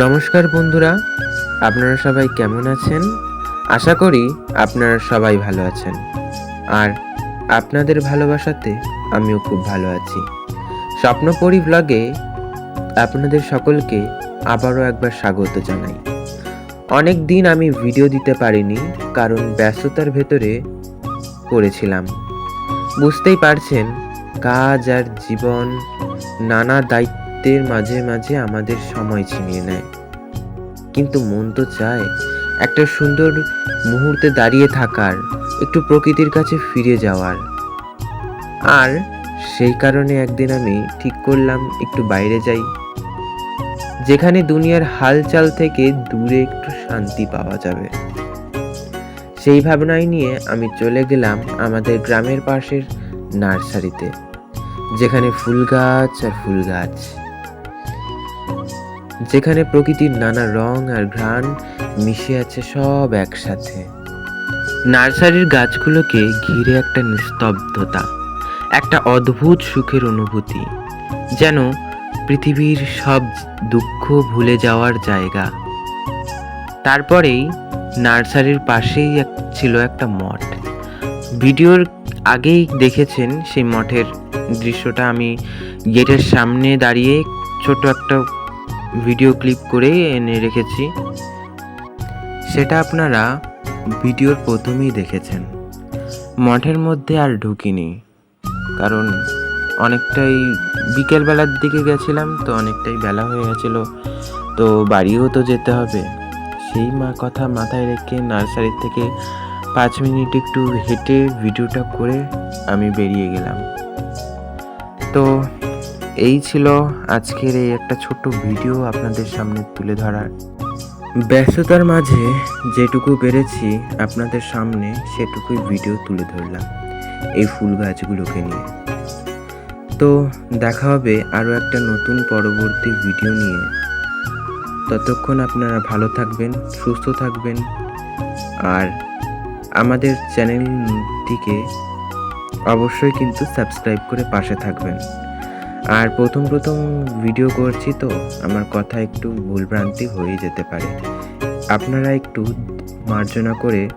নমস্কার বন্ধুরা, আপনারা সবাই কেমন আছেন? আশা করি আপনারা সবাই ভালো আছেন। আর আপনাদের ভালোবাসাতে আমিও খুব ভালো আছি। স্বপ্নপরি ব্লগে আপনাদের সকলকে আবারও একবার স্বাগত জানাই। অনেক দিন আমি ভিডিও দিতে পারিনি, কারণ ব্যস্ততার ভেতরে পড়েছিলাম। বুঝতেই পারছেন, কাজ আর জীবন, নানা দায়িত্বের মাঝে মাঝে আমাদের সময় ছিনিয়ে নেয়। কিন্তু মন তো চায় একটা সুন্দর মুহূর্তে দাঁড়িয়ে থাকার, একটু প্রকৃতির কাছে ফিরে যাওয়ার। আর সেই কারণে একদিন আমি ঠিক করলাম একটু বাইরে যাই, যেখানে দুনিয়ার হালচাল থেকে দূরে একটু শান্তি পাওয়া যাবে। সেই ভাবনাই নিয়ে আমি চলে গেলাম আমাদের গ্রামের পাশের নার্সারিতে, যেখানে ফুল গাছ আর ফুল গাছ। যেখানে প্রকৃতির নানা রং আর ঘ্রাণ মিশে আছে সব একসাথে। নার্সারির গাছগুলোকে ঘিরে একটা নিস্তব্ধতা, একটা অদ্ভুত সুখের অনুভূতি, যেন পৃথিবীর সব দুঃখ ভুলে যাওয়ার জায়গা। তারপরেই নার্সারির পাশেই এক, ছিল একটা মঠ। ভিডিওর আগেই দেখেছেন সেই মঠের দৃশ্যটা। আমি গেটের সামনে দাঁড়িয়ে ছোট একটা ভিডিও ক্লিপ করে এনে রেখেছি। সেটা আপনারা ভিডিওর প্রথমেই দেখেছেন। মঠের মধ্যে আর ঢুকিনি, কারণ অনেকটাই বিকেলবেলার দিকে গেছিলাম, তো অনেকটাই বেলা হয়ে গেছিল, তো বাড়িও তো যেতে হবে। সেই মা কথা মাথায় রেখে নার্সারি থেকে পাঁচ মিনিট একটু হেঁটে ভিডিওটা করে আমি বেরিয়ে গেলাম। তো এই ছিল আজকের এই একটা ছোট্ট ভিডিও আপনাদের সামনে তুলে ধরার। ব্যস্ততার মাঝে যেটুকু পেরেছি আপনাদের সামনে সেটুকুই ভিডিও তুলে ধরলাম এই ফুল গাছগুলোকে নিয়ে। তো দেখা হবে আরও একটা নতুন পরবর্তী ভিডিও নিয়ে। ততক্ষণ আপনারা ভালো থাকবেন, সুস্থ থাকবেন আর আমাদের চ্যানেলটিকে অবশ্যই কিন্তু সাবস্ক্রাইব করে পাশে থাকবেন। আর প্রথম প্রথম ভিডিও করছি তো, আমার কথা একটু ভুলভ্রান্তি হয়ে যেতে পারে। আপনারা একটু মার্জনা করে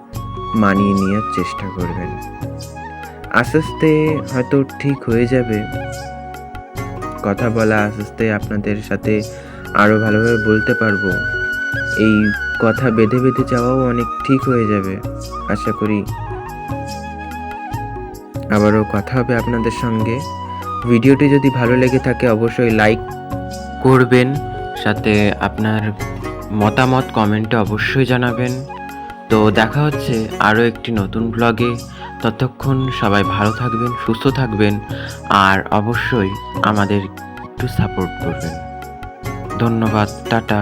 মানিয়ে নেওয়ার চেষ্টা করবেন। আস্তে আস্তে হয়তো ঠিক হয়ে যাবে। কথা বলা, আস্তে আস্তে আপনাদের সাথে আরও ভালোভাবে বলতে পারব। এই কথা বেঁধে বেঁধে যাওয়াও অনেক ঠিক হয়ে যাবে, আশা করি। আবারও কথা হবে আপনাদের সঙ্গে। ভিডিওটি যদি ভালো লেগে থাকে, অবশ্যই লাইক করবেন। সাথে আপনার মতামত কমেন্টে অবশ্যই জানাবেন। তো দেখা হচ্ছে আরও একটি নতুন ব্লগে ততক্ষণ সবাই ভালো থাকবেন, সুস্থ থাকবেন, আর অবশ্যই আমাদের একটু সাপোর্ট করবেন। ধন্যবাদ, টাটা।